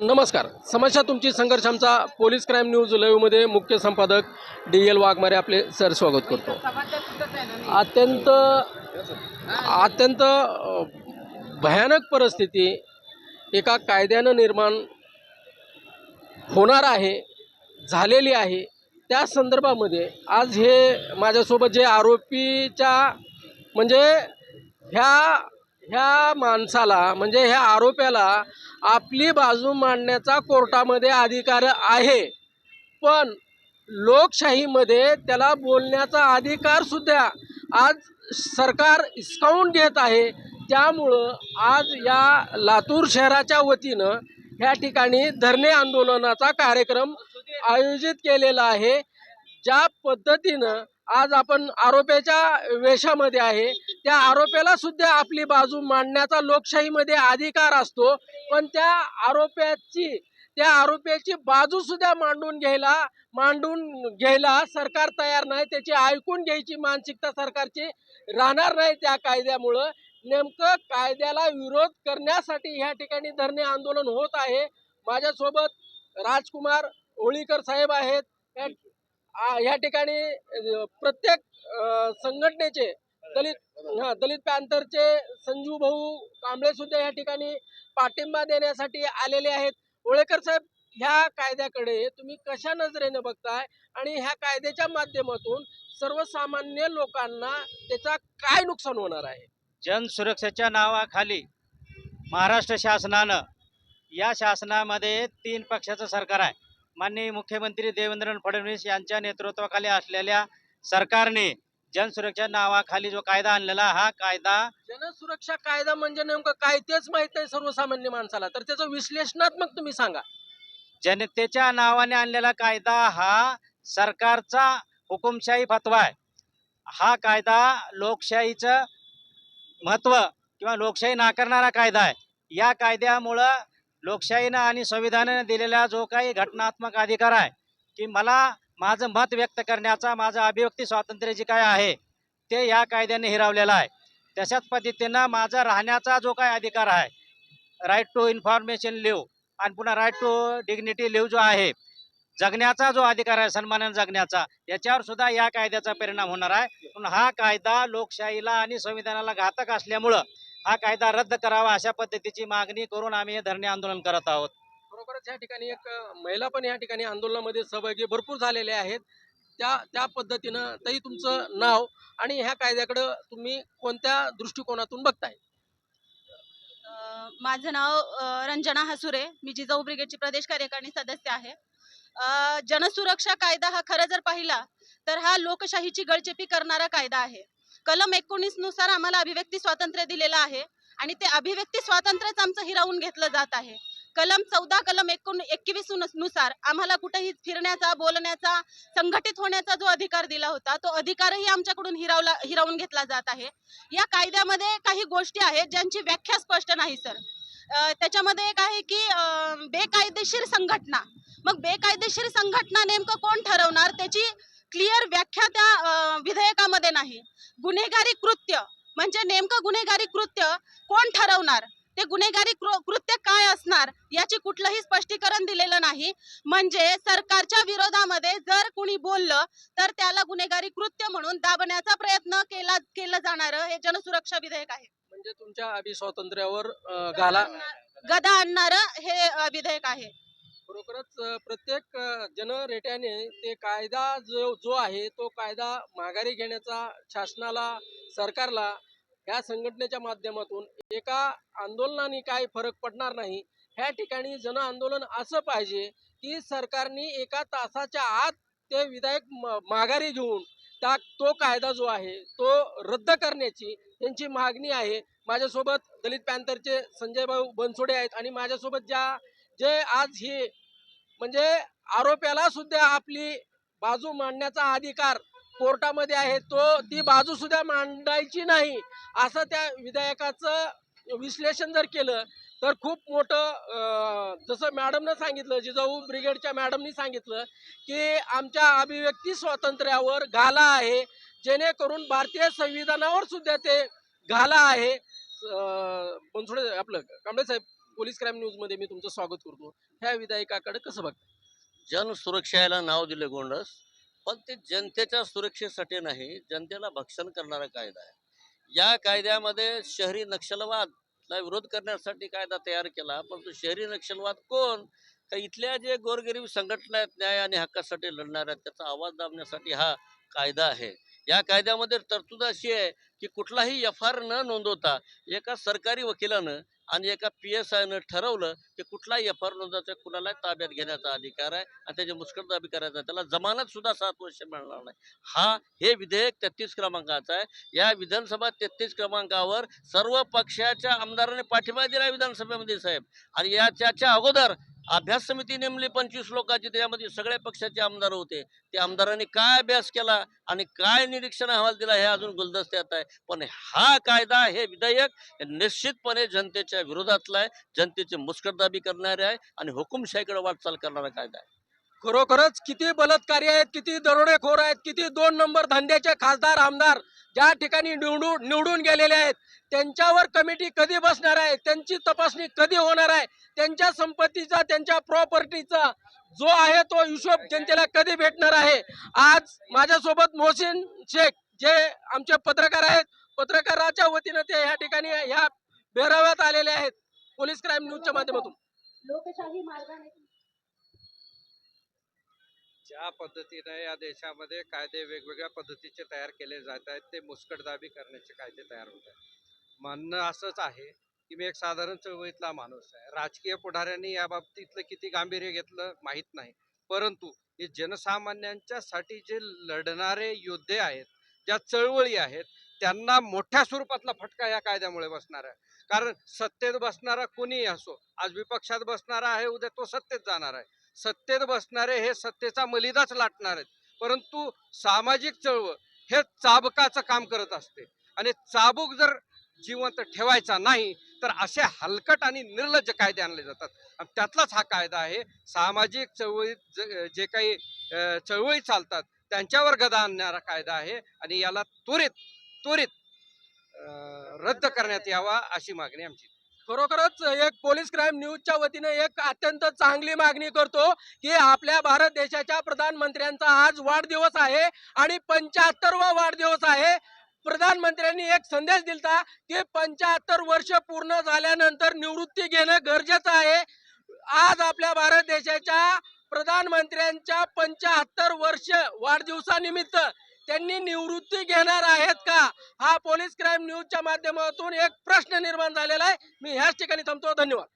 नमस्कार. समस्या तुमची संघर्ष आमचा पोलीस क्राईम न्यूज लाईव्हमध्ये मुख्य संपादक डी एल वाघमारे आपले सर स्वागत करतो. अत्यंत अत्यंत भयानक परिस्थिती एका कायद्यानं निर्माण होणार आहे झालेली आहे. त्या संदर्भामध्ये आज हे माझ्यासोबत जे आरोपीच्या म्हणजे ह्या ह्या माणसाला म्हणजे ह्या आरोप्याला आपली बाजू मांडण्याचा कोर्टामध्ये अधिकार आहे. पण लोकशाहीमध्ये त्याला बोलण्याचा अधिकार सुद्धा आज सरकार हिसकावून घेत आहे. त्यामुळं आज या लातूर शहराच्या वतीनं ह्या ठिकाणी धरणे आंदोलनाचा कार्यक्रम आयोजित केलेला आहे. ज्या पद्धतीनं आज आपण आरोप्याच्या वेशामध्ये आहे त्या आरोप्याला सुद्धा आपली बाजू मांडण्याचा लोकशाहीमध्ये अधिकार असतो. पण त्या आरोप्याची त्या आरोप्याची बाजू सुद्धा मांडून घ्यायला मांडून घ्यायला सरकार तयार नाही. त्याची ऐकून घ्यायची मानसिकता सरकारची राहणार नाही त्या कायद्यामुळं. नेमकं कायद्याला विरोध करण्यासाठी ह्या ठिकाणी धरणे आंदोलन होत आहे. माझ्यासोबत राजकुमार होळीकर साहेब आहेत. ह्या ठिकाणी प्रत्येक संघटनेचे दलित हा दलित पॅंथरचे संजू भाऊ कांबळे सुद्धा या ठिकाणी पाठिंबा देण्यासाठी आलेले आहेत. होळेकर साहेब ह्या कायद्याकडे तुम्ही कशा नजरेने बघताय? आणि ह्या कायद्याच्या माध्यमातून सर्वसामान्य लोकांना त्याचा काय नुकसान होणार आहे? जनसुरक्षेच्या नावाखाली महाराष्ट्र शासनानं या शासनामध्ये तीन पक्षाचं सरकार आहे. माननीय मुख्यमंत्री देवेंद्र फडणवीस यांच्या नेतृत्वाखाली असलेल्या सरकारने जनसुरक्षा नावाखाली जो कायदा आणलेला हा कायदा जनसुरक्षा कायदा म्हणजे नेमकं काय तेच माहीत नाही सर्वसामान्य माणसाला. तर त्याचं विश्लेषणात्मक तुम्ही सांगा. जनतेच्या नावाने आणलेला कायदा हा सरकारचा हुकुमशाही फतवा आहे. हा कायदा लोकशाहीचं महत्त्व किंवा लोकशाही नाकारणारा कायदा आहे. या कायद्यामुळं लोकशाहीनं आणि संविधानानं दिलेला जो काही घटनात्मक अधिकार आहे की मला माझं मत व्यक्त करण्याचा माझं अभिव्यक्ती स्वातंत्र्य जे काय आहे ते या कायद्याने हिरावलेलं आहे. तशाच पद्धतीनं माझा राहण्याचा जो काय अधिकार आहे राईट टू इन्फॉर्मेशन लिव्ह आणि पुन्हा राईट टू डिग्निटी लिव्ह जो आहे जगण्याचा जो अधिकार आहे सन्मानाने जगण्याचा याच्यावर सुद्धा या कायद्याचा परिणाम होणार आहे. पण हा कायदा लोकशाहीला आणि संविधानाला घातक असल्यामुळं हा कायदा रद्द करावा अशा पद्धतीची मागणी करून आम्ही हे धरणे आंदोलन करत आहोत. बरोबरच या ठिकाणी एक महिला पण या ठिकाणी आंदोलनामध्ये सहभागी भरपूर झालेले आहेत. त्या त्या पद्धतीनं तरी तुमचं नाव आणि ह्या कायद्याकडं तुम्ही कोणत्या दृष्टिकोनातून बघताय? माझं नाव रंजना हसुरे. मी जिजाऊ ब्रिगेडची प्रदेश कार्यकारिणी सदस्य आहे. जनसुरक्षा कायदा हा खरं जर पाहिला तर हा लोकशाहीची गळचेपी करणारा कायदा आहे. कलम एकोणीसनुसार आम्हाला अभिव्यक्ती स्वातंत्र्य दिलेलं आहे आणि ते अभिव्यक्ती स्वातंत्र्यच आमचं हिरावून घेतलं जात आहे. कलम चौदा कलम एकोण एकवीसनुसार आम्हाला कुठेही फिरण्याचा बोलण्याचा संघटित होण्याचा जो अधिकार दिला होता तो अधिकारही आमच्याकडून हिरावला हिरावून घेतला जात आहे. या कायद्यामध्ये काही गोष्टी आहेत ज्यांची व्याख्या स्पष्ट नाही सर. त्याच्यामध्ये एक आहे की बेकायदेशीर संघटना. मग बेकायदेशीर संघटना नेमकं कोण ठरवणार? त्याची क्लिअर व्याख्या त्या विधेयकामध्ये नाही. गुन्हेगारी कृत्य म्हणजे नेमकं गुन्हेगारी कृत्य कोण ठरवणार? ते गुन्हेगारी कृत्य काय असणार याची कुठलंही स्पष्टीकरण दिलेलं नाही. म्हणजे सरकारच्या विरोधामध्ये जर कुणी बोललं तर त्याला गुन्हेगारी कृत्य म्हणून दाबण्याचा प्रयत्न केला केलं जाणारं हे जनसुरक्षा विधेयक आहे. म्हणजे तुमच्या अभि स्वातंत्र्यावर अ, घाला गदा आणणारं हे विधेयक आहे. बरोबरच अ, प्रत्येक जनरेट्याने ते कायदा जो जो आहे तो कायदा माघारी घेण्याचा शासनाला सरकारला ह्या संघटनेच्या माध्यमातून एका आंदोलनाने काय फरक पडणार नाही. ह्या ठिकाणी जन आंदोलन असं पाहिजे की सरकारने एका तासाच्या आत ते विधायक म- माघारी घेऊन त्या तो कायदा जो आहे तो रद्द करण्याची त्यांची मागणी आहे. माझ्यासोबत दलित पॅन्थरचे संजय भाऊ बनसोडे आहेत आणि माझ्यासोबत ज्या जे आज हे म्हणजे आरोप्याला सुद्धा आपली बाजू मांडण्याचा अधिकार कोर्टामध्ये आहे तो ती बाजू सुद्धा मांडायची नाही. असं त्या विधेयकाचं विश्लेषण जर केलं तर खूप मोठं जसं मॅडमनं सांगितलं जिजाऊ ब्रिगेडच्या मॅडमनी सांगितलं की आमच्या अभिव्यक्ती स्वातंत्र्यावर घाला आहे जेणेकरून भारतीय संविधानावर सुद्धा ते घाला आहे. पण बनसोडे आपलं कांबळे साहेब पोलीस क्राईम न्यूजमध्ये मी तुमचं स्वागत करतो. ह्या विधायकाकडे कसं बघता जनसुरक्षाला नाव दिलं गोंडस. पण ते जनतेच्या सुरक्षेसाठी नाही जनतेला भक्षण करणारा कायदा आहे. या कायद्यामध्ये शहरी नक्षलवादला विरोध करण्यासाठी कायदा तयार केला परंतु शहरी नक्षलवाद कोण? तर इथल्या जे गोरगरीब संघटना आहेत न्याय आणि हक्कासाठी लढणाऱ्या आहेत त्याचा आवाज दाबण्यासाठी हा कायदा आहे. या कायद्यामध्ये तरतूद अशी आहे की कुठलाही एफ आर न नोंदवता एका सरकारी वकिलानं आणि एका पी एस आयनं ठरवलं की कुठलाही एफ आर नोंदवायचा कुणाला ताब्यात घेण्याचा अधिकार आहे आणि त्याच्या मुस्कटदाबी करायचा आहे. त्याला जमानत सुद्धा सात वर्ष मिळणार नाही. हा हे विधेयक तेहतीस क्रमांकाचं आहे. या विधानसभा तेहतीस क्रमांकावर सर्व पक्षाच्या आमदारांनी पाठिंबा दिला विधानसभेमध्ये साहेब. आणि याच्या अगोदर अभ्यास समिती नेमली पंचवीस लोकांची त्यामध्ये सगळ्या पक्षाचे आमदार होते. त्या आमदारांनी काय अभ्यास केला आणि काय निरीक्षण अहवाल दिला हे अजून गुलदस्त्यात आहे. पण हा कायदा हे विधेयक निश्चितपणे जनतेच्या विरोधातला आहे. जनतेची मुस्कटदाबी करणारे आहे आणि हुकुमशाहीकडे वाटचाल करणारा कायदा आहे. खरोखरच किती बलात्कारी आहेत किती दरोडेखोर आहेत किती दोन नंबर धंद्याचे खासदार आमदार ज्या ठिकाणी निवडून निवडून गेलेले आहेत त्यांच्यावर कमिटी कधी बसणार आहे त्यांची तपासणी कधी होणार आहे त्यांच्या संपत्तीचा त्यांच्या प्रॉपर्टीचा जो आहे तो हिशोब जनतेला कधी भेटणार आहे? आज माझ्यासोबत मोहसिन शेख जे आमचे पत्रकार आहेत पत्रकाराच्या वतीनं ते ह्या ठिकाणी ह्या बेराव्यात आलेले आहेत पोलीस क्राईम न्यूजच्या माध्यमातून. लोकशाही मार्गाने ज्या पद्धतीने या देशामध्ये कायदे वेगवेगळ्या पद्धतीचे तयार केले जात आहेत ते मुस्कटदाबी करण्याचे कायदे तयार होत आहेत. म्हणणं असंच आहे की मी एक साधारण चळवळीतला माणूस आहे. राजकीय पुढाऱ्यांनी या बाबतीतलं किती गांभीर्य घेतलं माहीत नाही. परंतु हे जनसामान्यांच्यासाठी जे लढणारे योद्धे आहेत ज्या चळवळी आहेत त्यांना मोठ्या स्वरूपातला फटका या कायद्यामुळे बसणार आहे. कारण सत्तेत बसणारा कोणीही असो आज विपक्षात बसणारा आहे उद्या तो सत्तेत जाणार आहे. सत्तेत बसणारे हे सत्तेचा मलिदाच लाटणार आहेत. परंतु सामाजिक चळवळ हे चाबकाचं काम करत असते. आणि चाबूक जर जिवंत ठेवायचा नाही तर असे हलकट आणि निर्लज्ज कायदे आणले जातात. आणि त्यातलाच हा कायदा आहे सामाजिक चळवळीत ज- जे काही चळवळी चालतात त्यांच्यावर गदा आणणारा कायदा आहे. आणि याला त्वरित त्वरित रद्द करण्यात यावा अशी मागणी आमची. खरोखरच एक पोलीस क्राईम न्यूजच्या वतीने एक अत्यंत चांगली मागणी करतो की आपल्या भारत देशाच्या प्रधानमंत्र्यांचा आज वाढदिवस आहे आणि पंच्याहत्तरवा वाढदिवस आहे. प्रधानमंत्र्यांनी एक संदेश दिलता की पंच्याहत्तर वर्ष पूर्ण झाल्यानंतर निवृत्ती घेणं गरजेचं आहे. आज आपल्या भारत देशाच्या प्रधानमंत्र्यांच्या पंच्याहत्तर वर्ष वाढदिवसानिमित्त त्यांनी निवृत्ती घेणार आहेत का? हा पोलीस क्राईम न्यूजच्या माध्यमातून एक प्रश्न निर्माण झालेला आहे. मी ह्याच ठिकाणी थांबतो. धन्यवाद.